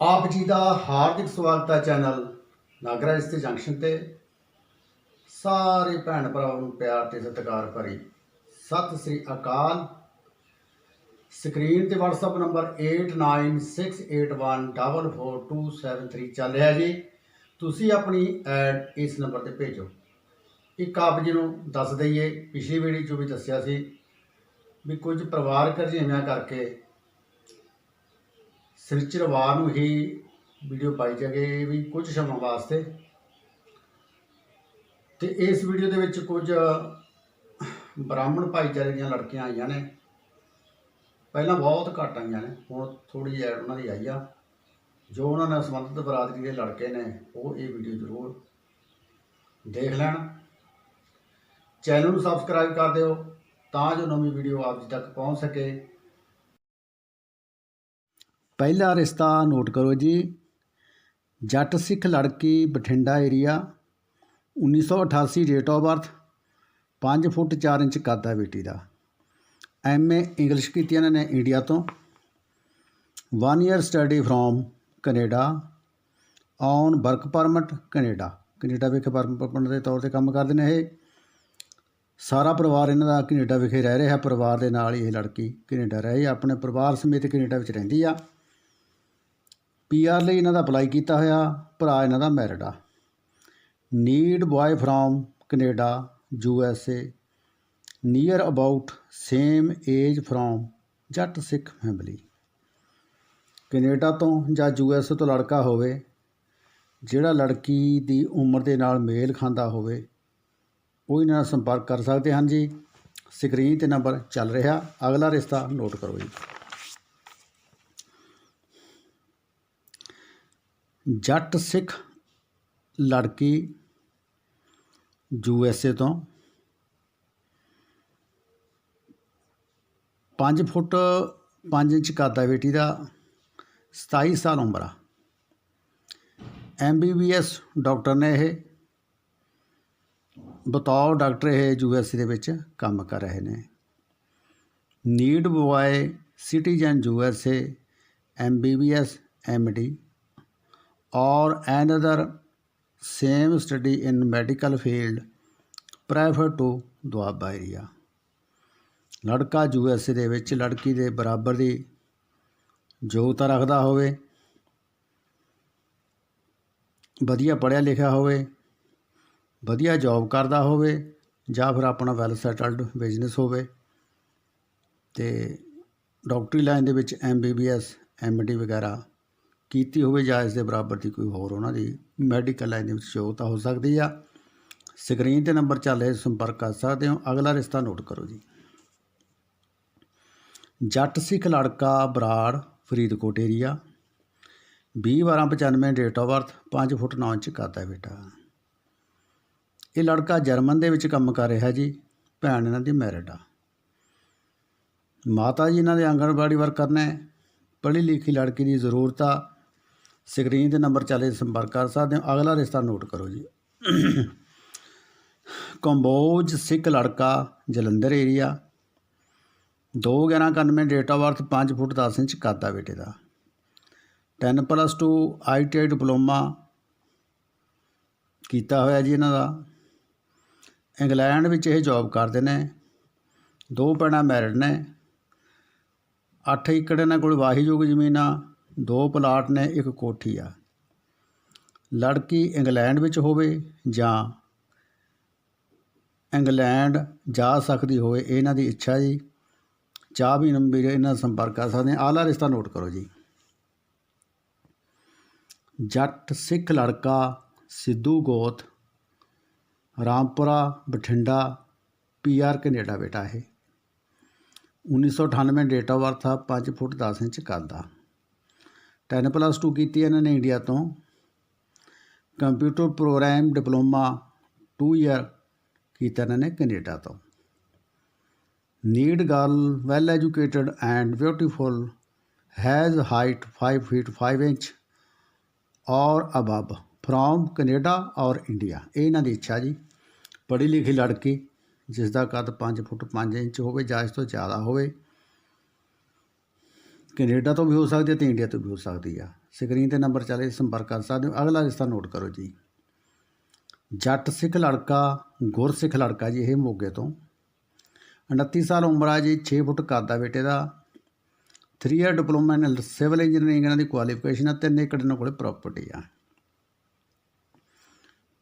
ਆਪ ਜੀ ਦਾ ਹਾਰਦਿਕ ਸਵਾਗਤ ਹੈ ਚੈਨਲ ਨਾਗਰਾ ਇਸ ਤੇ ਜੰਕਸ਼ਨ ਤੇ। ਸਾਰੇ ਭੈਣ ਭਰਾਵਾਂ ਨੂੰ ਪਿਆਰ ਤੇ ਸਤਿਕਾਰ ਭਰੀ ਸਤਿ ਸ੍ਰੀ ਅਕਾਲ। ਸਕਰੀਨ ਤੇ WhatsApp ਨੰਬਰ 8968144273 ਚੱਲ ਰਿਹਾ ਜੀ। ਤੁਸੀਂ ਆਪਣੀ ਐਡ ਇਸ ਨੰਬਰ ਤੇ ਭੇਜੋ। ਇੱਕ ਆਪ ਜੀ ਨੂੰ ਦੱਸ ਦਈਏ, ਪਿਛਲੀ ਵੀਡੀਓ 'ਚ ਵੀ ਦੱਸਿਆ ਸੀ ਵੀ ਕੁਝ ਪਰਿਵਾਰਕ ਰੁਝੇਵਿਆਂ ਕਰਕੇ ਸਿਰਚਰਵਾਰ ਨੂੰ ਹੀ ਵੀਡੀਓ ਪਾਈ ਜਾਗੇ ਵੀ ਕੁਝ ਸਮਾਂ ਵਾਸਤੇ। ਤੇ ਇਸ ਵੀਡੀਓ ਦੇ ਵਿੱਚ ਕੁਝ ਬ੍ਰਾਹਮਣ ਭਾਈਚਾਰੇ ਦੀਆਂ ਲੜਕੀਆਂ ਆਈਆਂ ਨੇ। ਪਹਿਲਾਂ ਬਹੁਤ ਘੱਟ ਆਈਆਂ ਨੇ, ਹੁਣ ਥੋੜੀ ਜਿਹੀ ਉਹਨਾਂ ਦੀ ਆਈ ਆ। ਜੋ ਉਹਨਾਂ ਨਾਲ ਸੰਬੰਧਿਤ ਬਰਾਦਰੀ ਦੇ ਲੜਕੇ ਨੇ, ਉਹ ਇਹ ਵੀਡੀਓ ਜ਼ਰੂਰ ਦੇਖ ਲੈਣ। ਚੈਨਲ ਨੂੰ ਸਬਸਕ੍ਰਾਈਬ ਕਰ ਦਿਓ, ਤਾਂ ਜੋ ਨਵੀਂ ਵੀਡੀਓ ਆਪ ਜੀ ਤੱਕ ਪਹੁੰਚ ਸਕੇ। ਪਹਿਲਾ ਰਿਸ਼ਤਾ ਨੋਟ ਕਰੋ ਜੀ। ਜੱਟ ਸਿੱਖ ਲੜਕੀ, Bathinda area 1988 date of birth 5 foot 4 inch ਕੱਦ ਬੇਟੀ ਦਾ। ਐਮਏ ਇੰਗਲਿਸ਼ ਕੀਤੀ ਇਹਨਾਂ ਨੇ ਇੰਡੀਆ ਤੋਂ। 1 year study from Canada on work permit Canada Canada ਵਿਖੇ ਵਰਕ ਪਰਮਿਟ ਦੇ ਤੌਰ ਤੇ ਕੰਮ ਕਰਦੇ ਨੇ ਇਹ। ਸਾਰਾ ਪਰਿਵਾਰ ਇਹਨਾਂ ਦਾ ਕੈਨੇਡਾ ਵਿਖੇ ਰਹਿ ਰਿਹਾ, ਪਰਿਵਾਰ ਦੇ ਨਾਲ ਹੀ ਇਹ ਲੜਕੀ ਕੈਨੇਡਾ ਰਹੀ ਆਪਣੇ ਪਰਿਵਾਰ ਸਮੇਤ ਕੈਨੇਡਾ ਵਿੱਚ ਰਹਿੰਦੀ ਆ। ਪੀਆਰ ਲਈ ਇਹਨਾਂ ਦਾ ਅਪਲਾਈ ਕੀਤਾ ਹੋਇਆ, ਭਰਾ ਇਹਨਾਂ ਦਾ ਮੈਰਿਡ ਆ। Need boy from Canada, U S A. Near about same age from Jatt Sikh family. Canada ਤੋਂ ਜਾਂ ਯੂ ਐਸ ਤੋਂ ਲੜਕਾ ਹੋਵੇ, ਜਿਹੜਾ ਲੜਕੀ ਦੀ ਉਮਰ ਦੇ ਨਾਲ ਮੇਲ ਖਾਂਦਾ ਹੋਵੇ, ਉਹ ਇਹਨਾਂ ਨਾਲ ਸੰਪਰਕ ਕਰ ਸਕਦੇ ਹਨ ਜੀ। ਸਕਰੀਨ ਤੇ ਨੰਬਰ ਚੱਲ ਰਿਹਾ। ਅਗਲਾ ਰਿਸ਼ਤਾ ਨੋਟ ਕਰੋ ਜੀ। ਜੱਟ ਸਿੱਖ ਲੜਕੀ ਯੂ ਐਸ ਏ ਤੋਂ ਪੰਜ ਫੁੱਟ ਪੰਜ ਇੰਚ ਕੱਦ ਹੈ ਬੇਟੀ ਦਾ 27 ਸਾਲ ਉਮਰ ਆ। M B B S doctor ਨੇ ਇਹ ਬਤੌਰ ਡਾਕਟਰ ਇਹ ਯੂ ਐਸ ਏ ਦੇ ਵਿੱਚ ਕੰਮ ਕਰ ਰਹੇ ਨੇ। Need boy citizen U S A, M B B S, M D or another same study in medical field prefer to Doaba area ਲੜਕਾ ਯੂ ਐਸ ਏ ਦੇ ਵਿੱਚ, ਲੜਕੀ ਦੇ ਬਰਾਬਰ ਦੀ ਯੋਗਤਾ ਰੱਖਦਾ ਹੋਵੇ। ਵਧੀਆ ਪੜ੍ਹਿਆ ਲਿਖਿਆ ਹੋਵੇ। ਵਧੀਆ ਜੌਬ ਕਰਦਾ ਹੋਵੇ ਜਾਂ ਫਿਰ ਆਪਣਾ ਵੈਲ ਸੈਟਲਡ ਬਿਜ਼ਨਸ ਹੋਵੇ। ਤੇ ਡਾਕਟਰੀ ਲਾਈਨ ਦੇ ਵਿੱਚ M B B S M D ਵਗੈਰਾ ਕੀਤੀ ਹੋਵੇ ਜਾਂ ਇਸ ਦੇ ਬਰਾਬਰ ਦੀ ਕੋਈ ਹੋਰ ਉਹਨਾਂ ਦੀ ਮੈਡੀਕਲ ਲਾਈਨ ਦੇ ਵਿੱਚ ਯੋਗਤਾ ਹੋ ਸਕਦੀ ਆ। ਸਕਰੀਨ ਤੇ ਨੰਬਰ ਚੱਲ ਰਿਹਾ, ਸੰਪਰਕ ਕਰ ਸਕਦੇ ਹੋ। ਅਗਲਾ ਰਿਸ਼ਤਾ ਨੋਟ ਕਰੋ ਜੀ। ਜੱਟ ਸਿੱਖ ਲੜਕਾ Brar, Faridkot area 20 1295 date of birth 5 foot 9 inch ਕਰਦਾ ਬੇਟਾ। ਇਹ ਲੜਕਾ ਜਰਮਨ ਦੇ ਵਿੱਚ ਕੰਮ ਕਰ ਰਿਹਾ ਜੀ। ਭੈਣ ਇਹਨਾਂ ਦੀ ਮੈਰਿਡ ਆ। ਮਾਤਾ ਜੀ ਇਹਨਾਂ ਦੇ ਆਂਗਣਵਾੜੀ ਵਰਕਰ ਨੇ। ਪੜ੍ਹੀ ਲਿਖੀ ਲੜਕੀ ਦੀ ਜ਼ਰੂਰਤ ਆ। ਸਕਰੀਨ 'ਤੇ ਨੰਬਰ ਚੱਲੇ ਸੰਪਰਕ ਕਰ ਸਕਦੇ ਹੋ। ਅਗਲਾ ਰਿਸ਼ਤਾ ਨੋਟ ਕਰੋ ਜੀ। ਕੰਬੋਜ ਸਿੱਖ ਲੜਕਾ, Jalandhar area 21191 date of birth 5 foot 10 inch ਕੱਦ ਬੇਟੇ ਦਾ। 10 ਪਲੱਸ 2 ਆਈਟੀਆਈ ਡਿਪਲੋਮਾ ਕੀਤਾ ਹੋਇਆ ਜੀ ਇਹਨਾਂ ਦਾ। ਇੰਗਲੈਂਡ ਵਿੱਚ ਇਹ ਜੌਬ ਕਰਦੇ ਨੇ। ਦੋ ਭੈਣਾਂ ਮੈਰਿਡ ਨੇ। 8 ਏਕੜ ਇਹਨਾਂ ਕੋਲ ਵਾਹੀਯੋਗ ਜ਼ਮੀਨ। ਆ ਦੋ ਪਲਾਟ ਨੇ, ਇੱਕ ਕੋਠੀ ਆ। ਲੜਕੀ ਇੰਗਲੈਂਡ ਵਿੱਚ ਹੋਵੇ ਜਾਂ ਇੰਗਲੈਂਡ ਜਾ ਸਕਦੀ ਹੋਵੇ, ਇਹਨਾਂ ਦੀ ਇੱਛਾ ਜੀ। ਚਾਹ ਵੀ ਨੰਬਰ ਇਹਨਾਂ ਨਾਲ ਸੰਪਰਕ ਕਰ ਸਕਦੇ ਆ ਆਲਾ ਰਿਸ਼ਤਾ ਨੋਟ ਕਰੋ ਜੀ। ਜੱਟ ਸਿੱਖ ਲੜਕਾ ਸਿੱਧੂ ਗੋਤ, ਰਾਮਪੁਰਾ, ਬਠਿੰਡਾ ਪੀਆਰ ਕੈਨੇਡਾ ਬੇਟਾ ਇਹ। 1998 ਡੇਟ ਆਫ ਬਰਥ ਆ 5 ਫੁੱਟ 10 ਇੰਚ ਕੱਦ ਆ। 10 ਪਲੱਸ 2 ਕੀਤੀ ਇਹਨਾਂ ਨੇ ਇੰਡੀਆ ਤੋਂ। ਕੰਪਿਊਟਰ ਪ੍ਰੋਗਰਾਮ ਡਿਪਲੋਮਾ 2 ਇਅਰ ਕੀਤਾ ਇਹਨਾਂ ਨੇ ਕੈਨੇਡਾ ਤੋਂ। Need girl well educated and beautiful has height 5 feet 5 inch or above from Canada or India. ਇਹ ਇਹਨਾਂ ਦੀ ਇੱਛਾ ਜੀ। ਪੜ੍ਹੀ ਲਿਖੀ ਲੜਕੀ ਜਿਸ ਦਾ ਕੱਦ 5 ਫੁੱਟ 5 ਇੰਚ ਹੋਵੇ ਜਾਂ ਇਸ ਤੋਂ ਜ਼ਿਆਦਾ ਹੋਵੇ ਕੈਨੇਡਾ ਤੋਂ ਵੀ ਹੋ ਸਕਦੀ ਹੈ ਤੇ ਇੰਡੀਆ ਤੋਂ ਵੀ ਹੋ ਸਕਦੀ ਆ। ਸਕਰੀਨ ਤੇ ਨੰਬਰ ਚੱਲੇ ਸੰਪਰਕ ਕਰ ਸਕਦੇ ਹੋ। ਅਗਲਾ ਰਿਸ਼ਤਾ ਨੋਟ ਕਰੋ ਜੀ। ਜੱਟ ਸਿੱਖ ਲੜਕਾ ਗੁਰਸਿੱਖ ਲੜਕਾ ਜੀ, ਇਹ ਮੋਗੇ ਤੋਂ। 29 ਸਾਲ ਉਮਰ ਆ ਜੀ 6 ਫੁੱਟ ਕੱਦ ਦਾ ਬੇਟੇ ਦਾ। 3 year diploma in civil engineering ਇਹਨਾਂ ਦੀ ਕੁਆਲੀਫਿਕੇਸ਼ਨ ਆ, ਤਿੰਨ ਏਕੜ ਇਹਨਾਂ ਕੋਲੇ ਪ੍ਰਾਪਰਟੀ ਆ।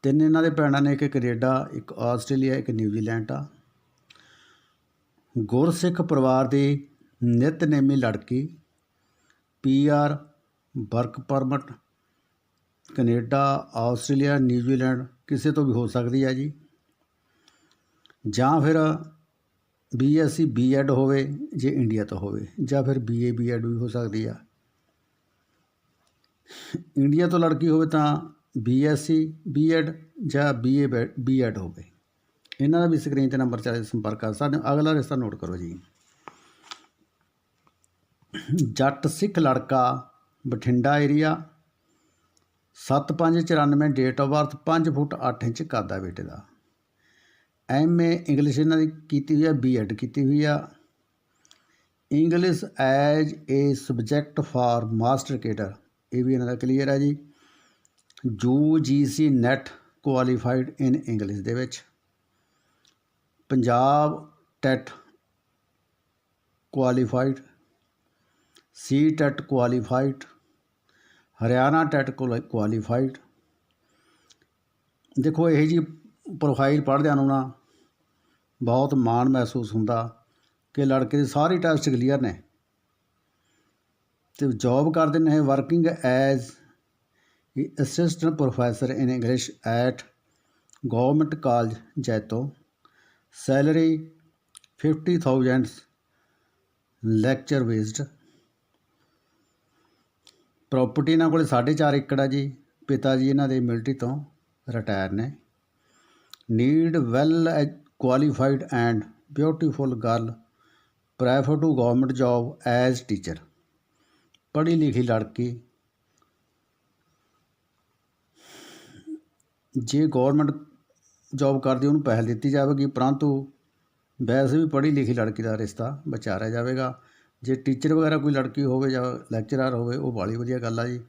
ਤਿੰਨ ਇਹਨਾਂ ਦੇ ਭੈਣਾਂ ਨੇ ਇੱਕ ਕੈਨੇਡਾ, ਇੱਕ ਆਸਟ੍ਰੇਲੀਆ, ਇੱਕ ਨਿਊਜ਼ੀਲੈਂਡ ਆ। ਗੁਰਸਿੱਖ ਪਰਿਵਾਰ ਦੀ ਨਿਤਨੇਮੀ ਲੜਕੀ, P R work permit, Canada, Australia, New Zealand, ਕਿਸੇ ਤੋਂ ਵੀ ਹੋ ਸਕਦੀ ਹੈ ਜੀ। ਜਾਂ ਫਿਰ ਬੀਐਸਸੀ ਬੀਐਡ ਹੋਵੇ, ਜੇ ਇੰਡੀਆ ਤੋਂ ਹੋਵੇ, ਜਾਂ ਫਿਰ ਬੀਏ ਬੀਐਡ ਵੀ ਹੋ ਸਕਦੀ ਆ। ਇੰਡੀਆ ਤੋਂ ਲੜਕੀ ਹੋਵੇ ਤਾਂ ਬੀਐਸਸੀ ਬੀਐਡ ਜਾਂ ਬੀਏ ਬੀਐਡ ਹੋਵੇ। ਇਹਨਾਂ ਦਾ ਵੀ ਸਕਰੀਨ ਤੇ ਨੰਬਰ ਚਾਹੇ ਸੰਪਰਕ ਕਰ ਸਕਦੇ ਹੋ। ਅਗਲਾ ਰਿਸ਼ਤਾ ਨੋਟ ਕਰੋ ਜੀ। ਜੱਟ ਸਿੱਖ ਲੜਕਾ, Bathinda area 7594 date of birth 5 foot 8 inch ਕੱਦ ਆ ਬੇਟੇ ਦਾ। ਐਮਏ ਇੰਗਲਿਸ਼ ਇਹਨਾਂ ਦੀ ਕੀਤੀ ਹੋਈ ਆ ਬੀਐਡ ਕੀਤੀ ਹੋਈ ਆ। English as a subject for master cadre ਇਹ ਵੀ ਇਹਨਾਂ ਦਾ ਕਲੀਅਰ ਹੈ ਜੀ। UGC NET qualified in English ਦੇ ਵਿੱਚ। Punjab TET qualified C TET qualified, Haryana TET qualified. ਦੇਖੋ, ਇਹ ਜੀ ਪ੍ਰੋਫਾਈਲ ਪੜ੍ਹਦਿਆਂ ਨੂੰ ਨਾ ਬਹੁਤ ਮਾਣ ਮਹਿਸੂਸ ਹੁੰਦਾ ਕਿ ਲੜਕੇ ਦੇ ਸਾਰੇ ਟੈਸਟ ਕਲੀਅਰ ਨੇ। ਤੇ ਜੌਬ ਕਰਦੇ ਨੇ working as assistant professor in English at government college Jaito. Salary 50000 lecture based property ਇਹਨਾਂ ਕੋਲੇ 4.5 ਏਕੜ ਆ ਜੀ, ਪਿਤਾ ਜੀ ਇਹਨਾਂ ਦੇ ਮਿਲਟਰੀ ਤੋਂ ਰਿਟਾਇਰ ਨੇ। Need well qualified and beautiful girl prefer to government job as teacher. ਪੜ੍ਹੀ ਲਿਖੀ ਲੜਕੀ। ਜੇ ਗਵਰਨਮੈਂਟ ਜੌਬ ਕਰਦੀ, ਉਹਨੂੰ ਪਹਿਲ ਦਿੱਤੀ ਜਾਵੇਗੀ, ਪਰੰਤੂ ਵੈਸੇ ਵੀ ਪੜ੍ਹੀ ਲਿਖੀ ਲੜਕੀ ਦਾ ਰਿਸ਼ਤਾ ਵਿਚਾਰਿਆ ਜਾਵੇਗਾ। ਜੇ ਟੀਚਰ ਵਗੈਰਾ ਕੋਈ ਲੜਕੀ ਹੋਵੇ ਜਾਂ ਲੈਕਚਰਾਰ ਹੋਵੇ, ਉਹ ਬਾਲੀ ਵਧੀਆ ਗੱਲ ਆ ਜੀ।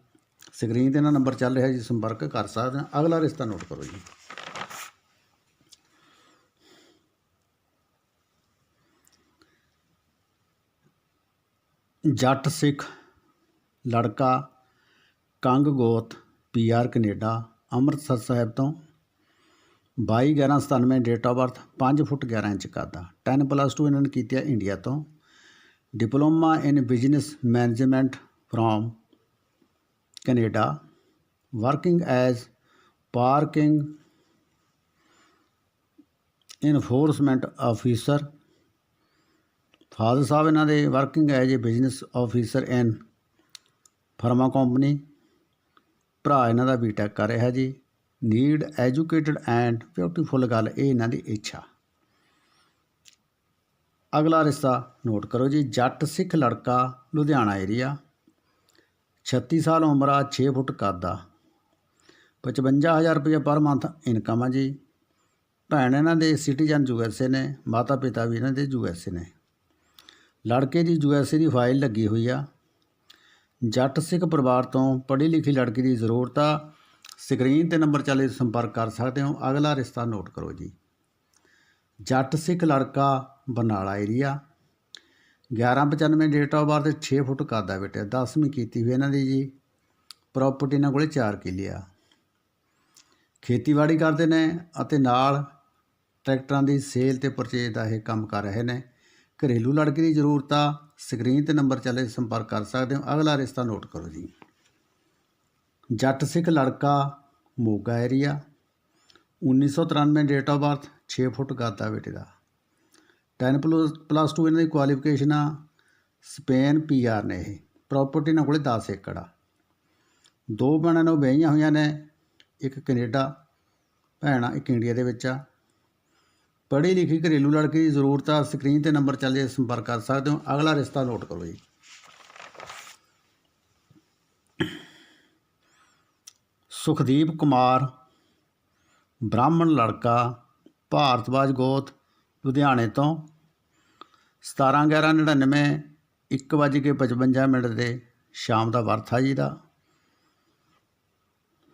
ਸਕਰੀਨ ਤੇ ਨਾ ਨੰਬਰ ਚੱਲ ਰਿਹਾ ਜੀ, ਸੰਪਰਕ ਕਰ ਸਕਦੇ ਆ। ਅਗਲਾ ਰਿਸ਼ਤਾ ਨੋਟ ਕਰੋ ਜੀ। ਜੱਟ ਸਿੱਖ, ਲੜਕਾ, ਕੰਗ ਗੋਤ ਪੀਆਰ ਕੈਨੇਡਾ, ਅੰਮ੍ਰਿਤਸਰ ਸਾਹਿਬ ਤੋਂ 22 11 97 date of birth 5 foot 11 inch ਕੱਦ ਆ 10 ਪਲੱਸ 2 ਇਹਨਾਂ ਨੇ ਕੀਤੀ ਹੈ ਇੰਡੀਆ ਤੋਂ। Diploma in business management from Canada working as parking enforcement officer father ਸਾਹਿਬ, ਇਹਨਾਂ ਦੇ working as a business officer in pharma company ਭਰਾ ਇਹਨਾਂ ਦਾ ਬੀਟੈਕ ਕਰ ਰਿਹਾ ਜੀ। ਨੀਡ ਐਜੂਕੇਟਡ ਐਂਡ ਬਿਊਟੀਫੁਲ ਗੱਲ, ਇਹ ਇਹਨਾਂ ਦੀ ਇੱਛਾ। ਅਗਲਾ ਰਿਸ਼ਤਾ ਨੋਟ ਕਰੋ ਜੀ, ਜੱਟ ਸਿੱਖ ਲੜਕਾ, ਲੁਧਿਆਣਾ ਏਰੀਆ 36 ਸਾਲ ਉਮਰ ਆ 6 ਫੁੱਟ ਕੱਦ ਆ। 55000 ਰੁਪਏ ਪਰ ਮੰਥ ਇਨਕਮ ਆ ਜੀ। ਭੈਣ ਇਹਨਾਂ ਦੇ ਸਿਟੀਜ਼ਨ ਯੂਐਸਏ ਨੇ, ਮਾਤਾ ਪਿਤਾ ਵੀ ਇਹਨਾਂ ਦੇ ਯੂਐਸਏ ਨੇ। ਲੜਕੇ ਦੀ ਯੂਐਸਏ ਦੀ ਫਾਈਲ ਲੱਗੀ ਹੋਈ ਆ। ਜੱਟ ਸਿੱਖ ਪਰਿਵਾਰ ਤੋਂ ਪੜ੍ਹੀ ਲਿਖੀ ਲੜਕੀ ਦੀ ਜ਼ਰੂਰਤ ਆ। ਸਕਰੀਨ ਤੇ ਨੰਬਰ ਚੱਲੇ ਸੰਪਰਕ ਕਰ ਸਕਦੇ ਹੋ। ਅਗਲਾ ਰਿਸ਼ਤਾ ਨੋਟ ਕਰੋ ਜੀ। ਜੱਟ ਸਿੱਖ ਲੜਕਾ Barnala area 1195 date of birth 6 ਫੁੱਟ ਕੱਦ ਆ ਬੇਟੇ 10ਵੀਂ ਕੀਤੀ ਹੋਈ ਇਹਨਾਂ ਦੀ ਜੀ। ਪ੍ਰਾਪਰਟੀ ਇਹਨਾਂ ਕੋਲੇ 4 ਕਿੱਲੇ ਆ। ਖੇਤੀਬਾੜੀ ਕਰਦੇ ਨੇ ਅਤੇ ਨਾਲ ਟਰੈਕਟਰਾਂ ਦੀ ਸੇਲ ਤੇ ਪਰਚੇਜ ਦਾ ਇਹ ਕੰਮ ਕਰ ਰਹੇ ਨੇ। ਘਰੇਲੂ ਲੜਕੀ ਦੀ ਜ਼ਰੂਰਤ ਆ। ਸਕਰੀਨ ਤੇ ਨੰਬਰ ਚੱਲੇ ਸੰਪਰਕ ਕਰ ਸਕਦੇ ਹੋ। ਅਗਲਾ ਰਿਸ਼ਤਾ ਨੋਟ ਕਰੋ ਜੀ। ਜੱਟ ਸਿੱਖ ਲੜਕਾ Moga area 1993 date of birth 6 ਫੁੱਟ ਕੱਦ ਆ ਬੇਟੇ ਦਾ। 10 ਪਲੱਸ ਪਲੱਸ 2 ਇਹਨਾਂ ਦੀ ਕੁਆਲੀਫਿਕੇਸ਼ਨ ਆ। ਸਪੇਨ ਪੀਆਰ ਨੇ ਇਹ। ਪ੍ਰਾਪਰਟੀ ਨਾਲ ਕੋਲੇ 10 ਏਕੜ ਆ। ਦੋ ਭੈਣਾਂ ਨੂੰ ਵਿਆਹੀਆਂ ਹੋਈਆਂ ਨੇ, ਇੱਕ ਕੈਨੇਡਾ, ਭੈਣ ਆ ਇੱਕ ਇੰਡੀਆ ਦੇ ਵਿੱਚ ਆ। ਪੜ੍ਹੀ ਲਿਖੀ ਘਰੇਲੂ ਲੜਕੀ ਦੀ ਜ਼ਰੂਰਤ ਆ ਸਕਰੀਨ ਤੇ ਨੰਬਰ ਚੱਲ ਜੇ ਸੰਪਰਕ ਕਰ ਸਕਦੇ ਹੋ। ਅਗਲਾ ਰਿਸ਼ਤਾ ਨੋਟ ਕਰੋ ਜੀ। ਸੁਖਦੀਪ ਕੁਮਾਰ, ਬ੍ਰਾਹਮਣ ਲੜਕਾ, ਭਾਰਤਵਾਜ ਗੋਤ ਲੁਧਿਆਣੇ ਤੋਂ 17 11 99 1 ਵੱਜ ਕੇ 55 ਮਿੰਟ ਦੇ ਸ਼ਾਮ ਦਾ ਵਰਥਾ ਜੀ ਦਾ।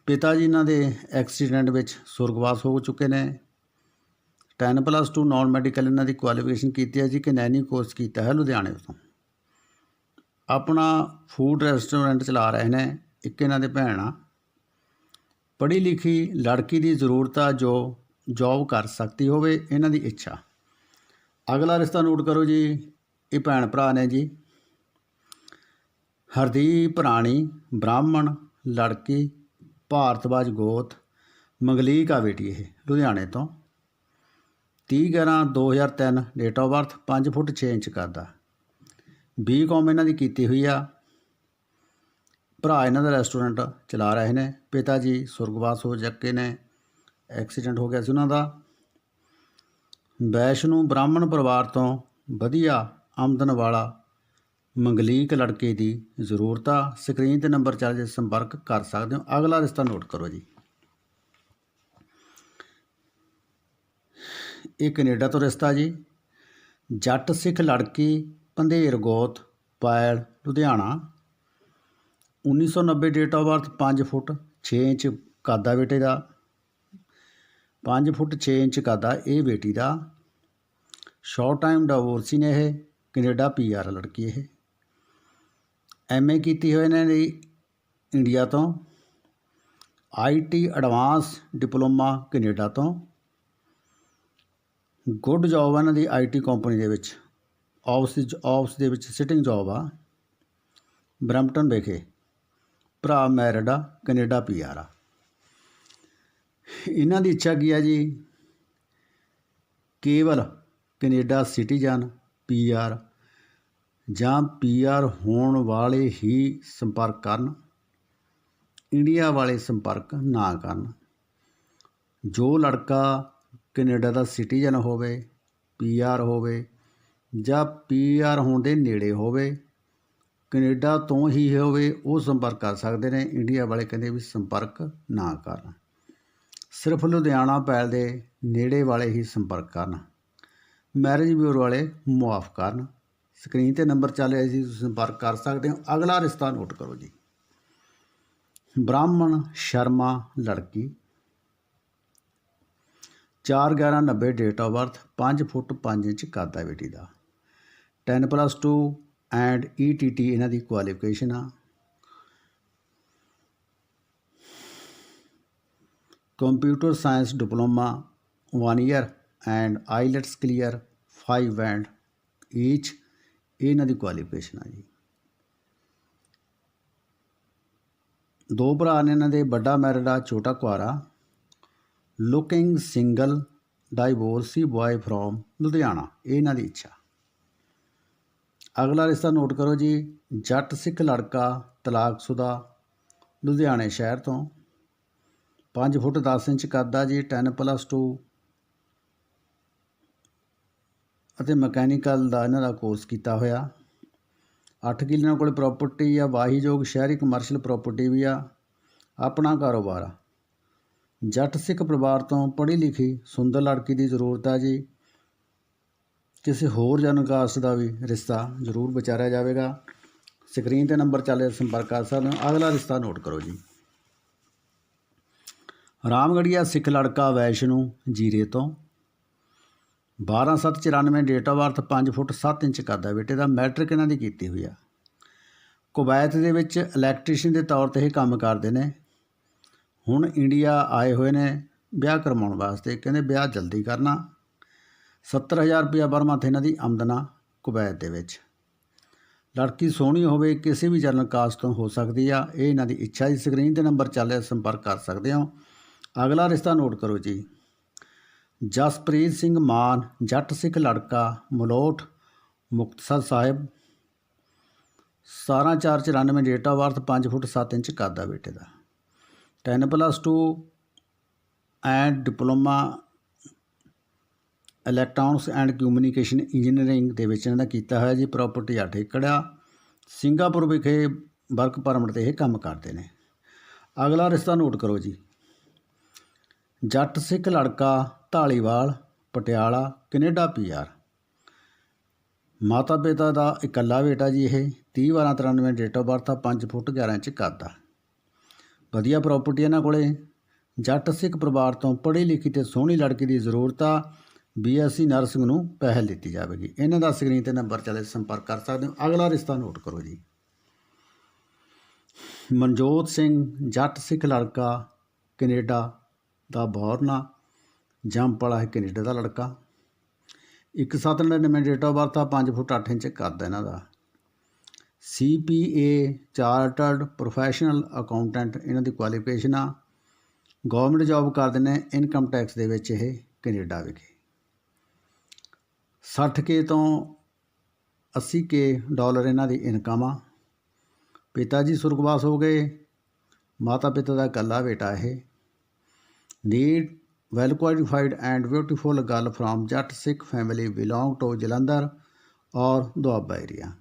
ਪਿਤਾ ਜੀ ਇਹਨਾਂ ਦੇ ਐਕਸੀਡੈਂਟ ਵਿੱਚ ਸੁਰਗਵਾਸ ਹੋ ਚੁੱਕੇ ਨੇ। 10 ਪਲੱਸ 2 ਨਾਨ ਮੈਡੀਕਲ ਇਹਨਾਂ ਦੀ ਕੁਆਲੀਫਿਕੇਸ਼ਨ ਕੀਤੀ ਹੈ ਜੀ ਕਿ ਨੈਨੀ ਕੋਰਸ ਕੀਤਾ ਹੈ ਲੁਧਿਆਣੇ ਤੋਂ। ਆਪਣਾ ਫੂਡ ਰੈਸਟੋਰੈਂਟ ਚਲਾ ਰਹੇ ਨੇ ਇੱਕ ਇਹਨਾਂ ਦੇ ਭੈਣ ਆ। ਪੜ੍ਹੀ ਲਿਖੀ ਲੜਕੀ ਦੀ ਜ਼ਰੂਰਤ ਆ ਜੋ ਜੌਬ ਕਰ ਸਕਦੀ ਹੋਵੇ, ਇਹਨਾਂ ਦੀ ਇੱਛਾ। ਅਗਲਾ ਰਿਸ਼ਤਾ ਨੋਟ ਕਰੋ ਜੀ, ਇਹ ਭੈਣ ਭਰਾ ਨੇ ਜੀ। ਹਰਦੀਪ ਰਾਣੀ, ਬ੍ਰਾਹਮਣ, ਲੜਕੀ, ਭਾਰਤਵਾਜ ਗੋਤ, ਮੰਗਲੀਕ ਆ ਬੇਟੀ ਇਹ, ਲੁਧਿਆਣੇ ਤੋਂ। 30 11 2003 date of birth 5 foot 6 inch ਕਰਦਾ। ਬੀ ਕੌਮ ਇਹਨਾਂ ਦੀ ਕੀਤੀ ਹੋਈ ਆ। ਭਰਾ ਇਹਨਾਂ ਦਾ ਰੈਸਟੋਰੈਂਟ ਚਲਾ ਰਹੇ ਨੇ। ਪਿਤਾ ਜੀ ਸੁਰਗਵਾਸ ਹੋ ਚੱਕੇ ਨੇ। ਐਕਸੀਡੈਂਟ ਹੋ ਗਿਆ ਸੀ ਉਹਨਾਂ ਦਾ। ਵੈਸ਼ਨੂ ਬ੍ਰਾਹਮਣ ਪਰਿਵਾਰ ਤੋਂ ਵਧੀਆ ਆਮਦਨ ਵਾਲਾ ਮੰਗਲੀਕ ਲੜਕੇ ਦੀ ਜ਼ਰੂਰਤ ਆ ਸਕਰੀਨ ਤੇ ਨੰਬਰ ਚੱਲ ਜੇ ਸੰਪਰਕ ਕਰ ਸਕਦੇ ਹੋ। ਅਗਲਾ ਰਿਸ਼ਤਾ ਨੋਟ ਕਰੋ ਜੀ। ਇਹ ਕੈਨੇਡਾ ਤੋਂ ਰਿਸ਼ਤਾ ਜੀ। ਜੱਟ ਸਿੱਖ ਲੜਕੀ ਪੰਧੇਰ ਗੋਤ Payal, Ludhiana. 1990 date of birth 5 foot 6 inch ਕਾਦਾ ਬੇਟੇ ਦਾ। 5 ਫੁੱਟ 6 ਇੰਚ ਕਾਦਾ ਇਹ ਬੇਟੀ ਦਾ। ਸ਼ਾਰਟ ਟਾਈਮ ਡਿਵੋਰਸੀ ਨੇ ਇਹ, ਕੈਨੇਡਾ ਪੀਆਰ ਲੜਕੀ ਇਹ। ਐਮਏ ਕੀਤੀ ਹੋਈ ਇਹਨਾਂ ਦੀ ਇੰਡੀਆ ਤੋਂ। ਆਈਟੀ ਐਡਵਾਂਸ ਡਿਪਲੋਮਾ ਕੈਨੇਡਾ ਤੋਂ। ਗੁੱਡ ਜੌਬ ਇਹਨਾਂ ਦੀ ਆਈਟੀ ਕੰਪਨੀ ਦੇ ਵਿੱਚ। ਆਫਿਸ ਆਫਿਸ ਦੇ ਵਿੱਚ ਸਿਟਿੰਗ ਜੌਬ ਆ। ਬਰੈਂਪਟਨ ਵਿਖੇ। ਭਰਾ ਮੈਰਿਡ ਆ, ਕੈਨੇਡਾ ਪੀਆਰ ਆ। ਇਹਨਾਂ ਦੀ ਇੱਛਾ ਕੀ ਆ ਜੀ? ਕੇਵਲ ਕੈਨੇਡਾ ਸਿਟੀਜ਼ਨ ਪੀਆਰ ਜਾਂ ਪੀਆਰ ਹੋਣ ਵਾਲੇ ਹੀ ਸੰਪਰਕ ਕਰਨ, ਇੰਡੀਆ ਵਾਲੇ ਸੰਪਰਕ ਨਾ ਕਰਨ। ਜੋ ਲੜਕਾ ਕੈਨੇਡਾ ਦਾ ਸਿਟੀਜ਼ਨ ਹੋਵੇ ਪੀਆਰ ਹੋਵੇ, ਜਾਂ ਪੀਆਰ ਹੋਣ ਦੇ ਨੇੜੇ ਹੋਵੇ, ਕੈਨੇਡਾ ਤੋਂ ਹੀ ਹੋਵੇ, ਉਹ ਸੰਪਰਕ ਕਰ ਸਕਦੇ ਨੇ। ਇੰਡੀਆ ਵਾਲੇ ਕਹਿੰਦੇ ਵੀ ਸੰਪਰਕ ਨਾ ਕਰਨ। ਸਿਰਫ ਲੁਧਿਆਣਾ ਪੈਲ ਦੇ ਨੇੜੇ ਵਾਲੇ ਹੀ ਸੰਪਰਕ ਕਰਨ। ਮੈਰਿਜ ਬਿਊਰੋ ਵਾਲੇ ਮੁਆਫ ਕਰਨ। ਸਕਰੀਨ ਤੇ ਨੰਬਰ ਚੱਲ ਰਿਹਾ ਸੀ ਤੁਸੀਂ ਸੰਪਰਕ ਕਰ ਸਕਦੇ ਹੋ। ਅਗਲਾ ਰਿਸ਼ਤਾ ਨੋਟ ਕਰੋ ਜੀ। ਬ੍ਰਾਹਮਣ ਸ਼ਰਮਾ ਲੜਕੀ। 4/11/90 date of birth 5 foot 5 inch ਕੱਦ ਹੈ ਬੇਟੀ ਦਾ। 10 ਪਲੱਸ 2 ਐਂਡ ਈਟੀਟੀ ਇਹਨਾਂ ਦੀ ਕੁਆਲੀਫਿਕੇਸ਼ਨ ਆ। Computer science diploma 1 year and IELTS clear 5 and each ਇਹਨਾਂ ਦੀ ਕੁਆਲੀਫਿਕੇਸ਼ਨ ਆ ਜੀ। ਦੋ ਭਰਾ ਨੇ ਇਹਨਾਂ ਦੇ, ਵੱਡਾ ਮੈਰਿਡ ਆ, ਛੋਟਾ ਕੁਆਰਾ looking single divorcee boy from Ludhiana, ਇਹ ਇਹਨਾਂ ਦੀ ਇੱਛਾ। ਅਗਲਾ ਰਿਸ਼ਤਾ ਨੋਟ ਕਰੋ ਜੀ, ਜੱਟ ਸਿੱਖ ਲੜਕਾ, ਤਲਾਕਸ਼ੁਦਾ, ਲੁਧਿਆਣੇ ਸ਼ਹਿਰ ਤੋਂ। 5 ਫੁੱਟ 10 ਇੰਚ ਕੱਦ ਆ ਜੀ 10 ਪਲੱਸ 2 ਅਤੇ ਮਕੈਨੀਕਲ ਦਾ ਇਹਨਾਂ ਦਾ ਕੋਰਸ ਕੀਤਾ ਹੋਇਆ। 8 ਕਿੱਲਿਆਂ ਕੋਲ ਪ੍ਰਾਪਰਟੀ ਆ, ਵਾਹੀਯੋਗ ਸ਼ਹਿਰੀ ਕਮਰਸ਼ੀਅਲ ਪ੍ਰਾਪਰਟੀ ਵੀ ਆ, ਆਪਣਾ ਕਾਰੋਬਾਰ ਆ। ਜੱਟ ਸਿੱਖ ਪਰਿਵਾਰ ਤੋਂ ਪੜ੍ਹੀ ਲਿਖੀ ਸੁੰਦਰ ਲੜਕੀ ਦੀ ਜ਼ਰੂਰਤ ਆ ਜੀ। ਕਿਸੇ ਹੋਰ ਜਨਕਾਸਟ ਦਾ ਵੀ ਰਿਸ਼ਤਾ ਜ਼ਰੂਰ ਵਿਚਾਰਿਆ ਜਾਵੇਗਾ। ਸਕਰੀਨ ਤੇ ਨੰਬਰ ਚੱਲ ਰਿਹਾ, ਸੰਪਰਕ ਕਰ ਸਕਦੇ ਹੋ। ਅਗਲਾ ਰਿਸ਼ਤਾ ਨੋਟ ਕਰੋ ਜੀ। ਰਾਮਗੜੀਆ ਸਿੱਖ ਲੜਕਾ ਵੈਸ਼ਨੂ ਜੀਰੇ ਤੋਂ। 12794 date of birth 5 foot 7 inch ਕਰਦਾ ਬੇਟੇ ਦਾ ਮੈਟ੍ਰਿਕ ਇਹਨਾਂ ਦੀ ਕੀਤੀ ਹੋਈ ਆ। ਕੁਵੈਤ ਦੇ ਵਿੱਚ ਇਲੈਕਟ੍ਰੀਸ਼ੀਅਨ ਦੇ ਤੌਰ ਤੇ ਇਹ ਕੰਮ ਕਰਦੇ ਨੇ। ਹੁਣ ਇੰਡੀਆ ਆਏ ਹੋਏ ਨੇ ਵਿਆਹ ਕਰਵਾਉਣ ਵਾਸਤੇ। ਕਹਿੰਦੇ ਵਿਆਹ ਜਲਦੀ ਕਰਨਾ। 70000 ਰੁਪਇਆ ਪਰ ਮੰਥ ਇਹਨਾਂ ਦੀ ਆਮਦਨਾ ਕੁਵੈਤ ਦੇ ਵਿੱਚ। ਲੜਕੀ ਸੋਹਣੀ ਹੋਵੇ, ਕਿਸੇ ਵੀ ਜਨਰਲ ਕਾਸਟ ਤੋਂ ਹੋ ਸਕਦੀ ਆ। ਇਹ ਇਹਨਾਂ ਦੀ ਇੱਛਾ ਦੀ ਸਕਰੀਨ ਤੇ ਨੰਬਰ ਚੱਲ ਰਿਹਾ, ਸੰਪਰਕ ਕਰ ਸਕਦੇ ਹੋ। ਅਗਲਾ ਰਿਸ਼ਤਾ ਨੋਟ ਕਰੋ ਜੀ। ਜਸਪ੍ਰੀਤ ਸਿੰਘ ਮਾਨ, ਜੱਟ ਸਿੱਖ ਲੜਕਾ, Malout, Muktsar Sahib. 17494 date of birth 5 foot 7 inch ਕੱਦ ਆ ਬੇਟੇ ਦਾ। 10 plus 2 and diploma electronics and communication engineering ਦੇ ਵਿੱਚ ਇਹਨਾਂ ਦਾ ਕੀਤਾ ਹੋਇਆ ਜੀ, ਪ੍ਰਾਪਰਟੀ 8 ਏਕੜ ਆ ਸਿੰਗਾਪੁਰ ਵਿਖੇ ਵਰਕ ਪਰਮਿਟ ਤੇ ਇਹ ਕੰਮ ਕਰਦੇ ਨੇ। ਅਗਲਾ ਰਿਸ਼ਤਾ ਨੋਟ ਕਰੋ ਜੀ। ਜੱਟ ਸਿੱਖ ਲੜਕਾ ਢਾਲੀਵਾਲ ਪਟਿਆਲਾ, ਕੈਨੇਡਾ ਪੀਆਰ ਮਾਤਾ ਪਿਤਾ ਦਾ ਇਕੱਲਾ ਬੇਟਾ ਜੀ ਇਹ 30 12 93 ਡੇਟ ਆਫ ਬਰਥ ਆ 5 ਫੁੱਟ 11 ਇੰਚ ਕੱਦ ਆ। ਵਧੀਆ ਪ੍ਰਾਪਰਟੀ ਇਹਨਾਂ ਕੋਲੇ। ਜੱਟ ਸਿੱਖ ਪਰਿਵਾਰ ਤੋਂ ਪੜ੍ਹੀ ਲਿਖੀ ਤੇ ਸੋਹਣੀ ਲੜਕੀ ਦੀ ਜ਼ਰੂਰਤ ਆ ਬੀਐਸਸੀ ਨਰਸਿੰਗ ਨੂੰ ਪਹਿਲ ਦਿੱਤੀ ਜਾਵੇਗੀ। ਇਹਨਾਂ ਦਾ ਸਕਰੀਨ ਤੇ ਨੰਬਰ ਚਲੇ ਸੰਪਰਕ ਕਰ ਸਕਦੇ ਹੋ। ਅਗਲਾ ਰਿਸ਼ਤਾ ਨੋਟ ਕਰੋ ਜੀ। ਮਨਜੋਤ ਸਿੰਘ, ਜੱਟ ਸਿੱਖ ਲੜਕਾ, ਕੈਨੇਡਾ ਦਾ ਬੌਰਨ ਜੰਪਲਾ ਹੈ ਕੈਨੇਡਾ ਦਾ ਲੜਕਾ। ਇੱਕ ਸੱਤ ਨੜਿਨਵੇਂ ਡੇਟ ਆਫ ਬਰਥ ਆ 5 ਫੁੱਟ 8 ਇੰਚ ਕੱਦ ਇਹਨਾਂ ਦਾ। ਸੀਪੀਏ ਚਾਰਟਰਡ ਪ੍ਰੋਫੈਸ਼ਨਲ ਅਕਾਊਂਟੈਂਟ, ਇਹਨਾਂ ਦੀ ਕੁਆਲੀਫਿਕੇਸ਼ਨ ਆ। ਗਵਰਨਮੈਂਟ ਜੌਬ ਕਰਦੇ ਨੇ ਇਨਕਮ ਟੈਕਸ ਦੇ ਵਿੱਚ ਇਹ ਕੈਨੇਡਾ ਵਿਖੇ। 60 ਕੇ ਤੋਂ 80 ਕੇ ਡਾਲਰ ਇਹਨਾਂ ਦੀ ਇਨਕਮ ਆ। ਪਿਤਾ ਜੀ ਸੁਰਗਵਾਸ ਹੋ ਗਏ। ਮਾਤਾ ਪਿਤਾ ਦਾ ਇਕੱਲਾ ਬੇਟਾ ਇਹ। Need well qualified and beautiful girl from Jatt Sikh family belong to Jalandhar or Doaba area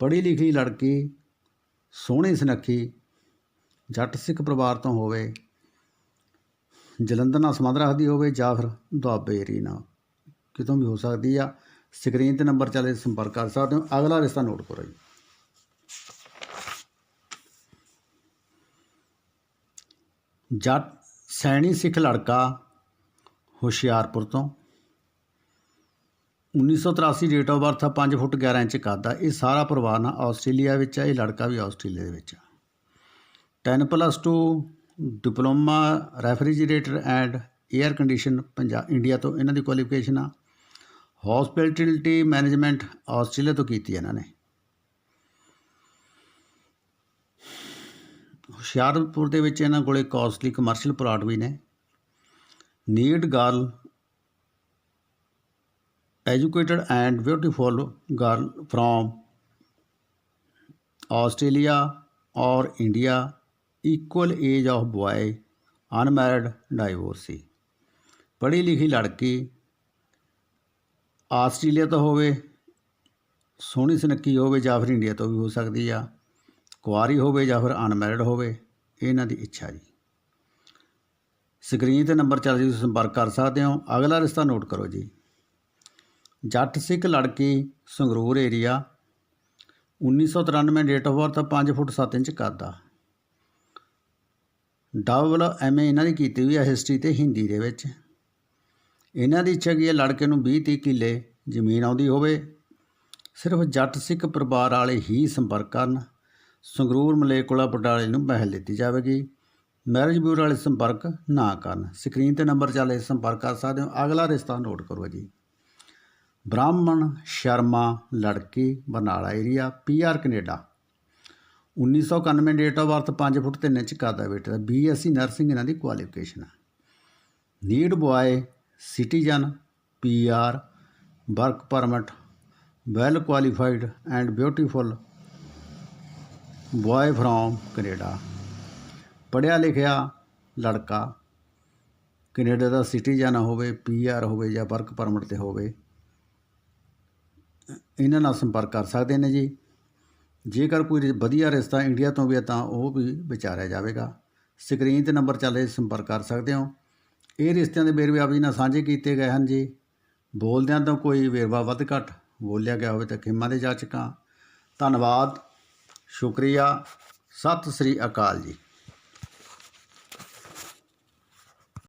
ਪੜ੍ਹੀ ਲਿਖੀ ਲੜਕੀ ਸੋਹਣੀ ਸੁਨੱਖੀ ਜੱਟ ਸਿੱਖ ਪਰਿਵਾਰ ਤੋਂ ਹੋਵੇ ਜਲੰਧਰ ਨਾਲ ਸੰਬੰਧ ਰੱਖਦੀ ਹੋਵੇ ਜਾਂ ਫਿਰ ਦੁਆਬੇ ਏਰੀਆ ਨਾਲ ਕਿਤੋਂ ਵੀ ਹੋ ਸਕਦੀ ਆ ਸਕਰੀਨ ਤੇ ਨੰਬਰ ਚੱਲੇ ਸੰਪਰਕ ਕਰ ਸਕਦੇ ਹੋ ਅਗਲਾ ਰਿਸ਼ਤਾ ਨੋਟ ਕਰੋ ਜੀ ਜੱਟ ਸੈਣੀ ਸਿੱਖ ਲੜਕਾ ਹੁਸ਼ਿਆਰਪੁਰ ਤੋਂ। 1983 ਡੇਟ ਆਫ ਬਰਥ ਆ 5 ਫੁੱਟ 11 ਇੰਚ ਕੱਦ ਆ। ਇਹ ਸਾਰਾ ਪਰਿਵਾਰ ਨਾ ਆਸਟ੍ਰੇਲੀਆ ਵਿੱਚ ਆ, ਇਹ ਲੜਕਾ ਵੀ ਆਸਟ੍ਰੇਲੀਆ ਦੇ ਵਿੱਚ ਆ। 10 plus 2 diploma refrigerator and air condition Punjab India ਤੋਂ ਇਹਨਾਂ ਦੀ ਕੁਆਲੀਫਿਕੇਸ਼ਨ ਆ। ਹਸਪਿਟੈਲਿਟੀ ਮੈਨੇਜਮੈਂਟ ਆਸਟ੍ਰੇਲੀਆ ਤੋਂ ਕੀਤੀ ਇਹਨਾਂ ਨੇ। ਹੁਸ਼ਿਆਰਪੁਰ ਦੇ ਵਿੱਚ ਇਹਨਾਂ ਕੋਲੇ ਕਾਸਟਲੀ ਕਮਰਸ਼ੀਅਲ ਪਲਾਟ ਵੀ ਨੇ need girl educated and beautiful girl from Australia or India equal age of boy unmarried divorcee ਪੜ੍ਹੀ ਲਿਖੀ ਲੜਕੀ ਆਸਟ੍ਰੇਲੀਆ ਤੋਂ ਹੋਵੇ ਸੋਹਣੀ ਸੁਨੱਖੀ ਹੋਵੇ ਜਾਂ ਫਿਰ ਇੰਡੀਆ ਤੋਂ ਵੀ ਹੋ ਸਕਦੀ ਆ ਕੁਆਰੀ ਹੋਵੇ ਜਾਂ ਫਿਰ ਅਨਮੈਰਿਡ ਹੋਵੇ ਇਹ ਇਹਨਾਂ ਦੀ ਇੱਛਾ ਜੀ। ਸਕਰੀਨ ਤੇ ਨੰਬਰ ਚੱਲ ਜੀ, ਤੁਸੀਂ ਸੰਪਰਕ ਕਰ ਸਕਦੇ ਹੋ। ਅਗਲਾ ਰਿਸ਼ਤਾ ਨੋਟ ਕਰੋ ਜੀ। ਜੱਟ ਸਿੱਖ ਲੜਕੀ, Sangrur area. 1993 date of birth 5 foot 7 inch ਕਰਦਾ ਆ। ਡਬਲ ਐਮਏ ਇਹਨਾਂ ਦੀ ਕੀਤੀ ਹੋਈ ਹੈ ਹਿਸਟਰੀ ਤੇ ਹਿੰਦੀ ਦੇ ਵਿੱਚ। ਇਹਨਾਂ ਦੀ ਇੱਛਾ ਕੀ ਹੈ ਲੜਕੇ ਨੂੰ 20 30 ਕਿੱਲੇ ਜ਼ਮੀਨ ਆਉਂਦੀ ਹੋਵੇ। ਸਿਰਫ ਜੱਟ ਸਿੱਖ ਪਰਿਵਾਰ ਵਾਲੇ ਹੀ ਸੰਪਰਕ ਕਰਨ। ਸੰਗਰੂਰ ਮਲੇਕੋਲਾ ਬਟਾਲੇ ਨੂੰ ਪਹਿਲ ਦਿੱਤੀ ਜਾਵੇਗੀ। ਮੈਰਿਜ ਬਿਊਰੋ ਵਾਲੇ ਸੰਪਰਕ ਨਾ ਕਰਨ। ਸਕਰੀਨ ਤੇ ਨੰਬਰ ਚੱਲੇ ਸੰਪਰਕ ਕਰ ਸਕਦੇ ਹੋ। ਅਗਲਾ ਰਿਸ਼ਤਾ ਨੋਟ ਕਰੋ ਜੀ। ਬ੍ਰਾਹਮਣ ਸ਼ਰਮਾ ਲੜਕੀ, Barnala area PR Canada. 1991 date of birth 5 foot 3 inch ਕੱਦ ਹੈ ਬੇਟਾ ਬੀਐਸਸੀ ਨਰਸਿੰਗ ਇਹਨਾਂ ਦੀ ਕੁਆਲੀਫਿਕੇਸ਼ਨ ਹੈ need boy citizen PR work permit well qualified and beautiful boy from Canada ਪੜ੍ਹਿਆ ਲਿਖਿਆ ਲੜਕਾ। ਕੈਨੇਡਾ ਦਾ ਸਿਟੀਜ਼ਨ ਹੋਵੇ ਪੀਆਰ ਹੋਵੇ ਜਾਂ ਵਰਕ ਪਰਮਿਟ ਤੇ ਹੋਵੇ। ਇਹਨਾਂ ਨਾਲ ਸੰਪਰਕ ਕਰ ਸਕਦੇ ਨੇ ਜੀ। ਜੇਕਰ ਕੋਈ ਵਧੀਆ ਰਿਸ਼ਤਾ ਇੰਡੀਆ ਤੋਂ ਵੀ ਹੈ ਤਾਂ ਉਹ ਵੀ ਵਿਚਾਰਿਆ ਜਾਵੇਗਾ। ਸਕਰੀਨ ਤੇ ਨੰਬਰ ਚੱਲ ਰਿਹਾ ਸੰਪਰਕ ਕਰ ਸਕਦੇ ਹੋ। ਇਹ ਰਿਸ਼ਤਿਆਂ ਦੇ ਵੇਰਵੇ ਆਪ ਜੀ ਨਾਲ ਸਾਂਝੇ ਕੀਤੇ ਗਏ ਹਨ ਜੀ। ਬੋਲਦਿਆਂ ਤੋਂ ਕੋਈ ਵੇਰਵਾ ਵੱਧ ਘੱਟ, ਬੋਲਿਆ ਗਿਆ ਹੋਵੇ ਤਾਂ ਖਿਮਾ ਦੇ ਜਾਚਕਾਂ। ਧੰਨਵਾਦ। ਸ਼ੁਕਰੀਆ। ਸਤਿ ਸ੍ਰੀ ਅਕਾਲ ਜੀ।